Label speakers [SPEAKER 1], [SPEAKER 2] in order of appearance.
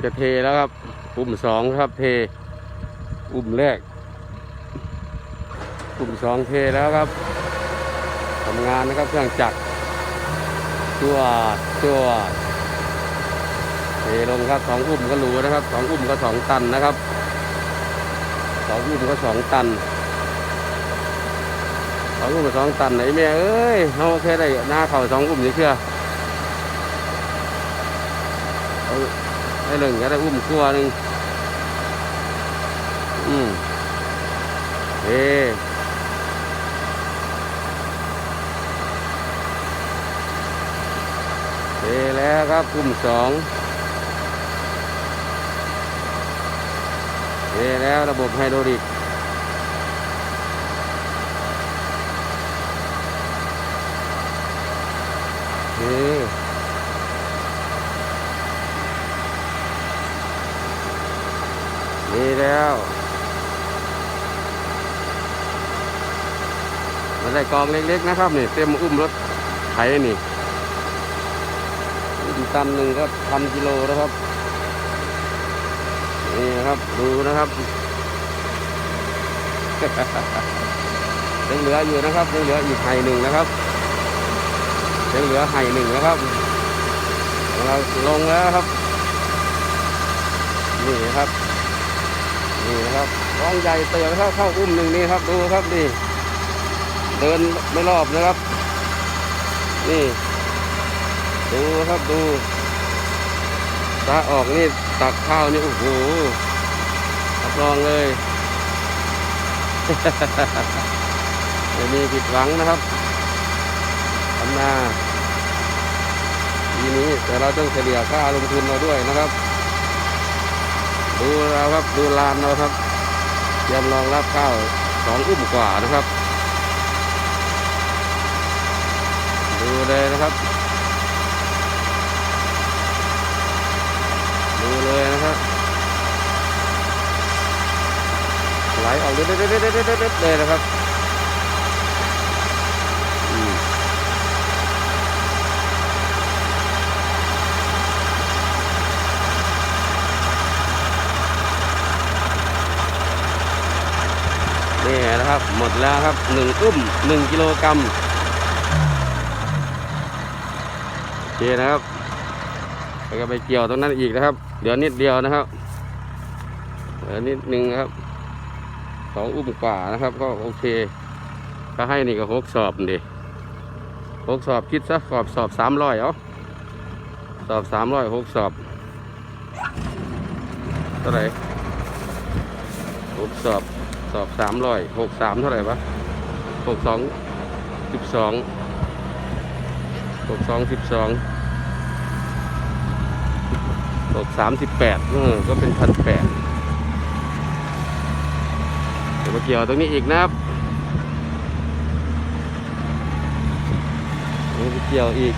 [SPEAKER 1] มันจะเทแล้วครับอุ้มสองครับเทอุ้มแรกอุ้มสองเทแล้วครับทำงานนะครับเครื่องจักรจวดจวดเทลงครับสองอุ้มก็รู้นะครับสองอุ้มก็สองตันนะครับสองอุ้มก็สองตันสองอุ้มก็สองตันไหนแม่เอ้ยเขาแค่ได้หน้าเข่าสองอุ้มนี่เชื่อ อ้หนึ่งก็ได้อุ้มกลัวหนึ่งอืมเฮ้เทแล้วครับกลุ่มสองเทแล้วระบบไฮดรอลิกเฮ้ นี่แล้วมาได้กองเล็กๆนะครับนี่เต็มอุ้มรถไถนี่ตันหนึ่งก็พันกิโลนะครับ นี่นะครับดูนะครับยังเหลืออยู่นะครับยังเหลืออีกไห่หนึ่งนะครับยังเหลือไห่หนึ่งนะครับ เราลงแล้วครับ นี่ครับ นี่นะครับกองใหญ่เตือนเข้าเข้าอุ้มหนึ่งนี่ครับดูครับนี่เดินไม่รอบนะครับ นี่ ดูครับดูตาออกนี่ตักข้าวนี่โอ้โหรับรองเลยไม่มีผิดหวังนะครับทำนาทีนี้แต่เราต้องเฉลี่ยค่าลงทุนเราด้วยนะครับ ดูเราครับดูลานเราครับเตรียมรองรับข้าวสองอุ้มกว่านะครับ ดูเลยนะครับ ดูเลยนะครับไหลออกเด็ดๆๆๆๆๆเลยนะครับ นี่นะครับ หมดแล้วครับหนึ่งอุ้มหนึ่งกิโลกรัมโอเคนะครับแล้วก็ไปเกี่ยวตรงนั้นอีกนะครับ เดี๋ยวนิดเดียวนะครับเดี๋ยวนิดนึงครับสองอุ้มกว่านะครับ ก็โอเค ก็ให้นี่ก็หกสอบดิหกสอบคิดซะสอบสอบสามร้อยเอาสอบสามร้อยหกสอบเท่าไหร่หกสอบ สอบสามร้อยหกสามเท่าไหร่วะหกสองสิบสองหกสองสิบสองหกสามสิบแปดก็เป็นพันแปดเดี๋ยวมาเกี่ยวตรงนี้อีกนะครับเดี๋ยวเกี่ยวอีก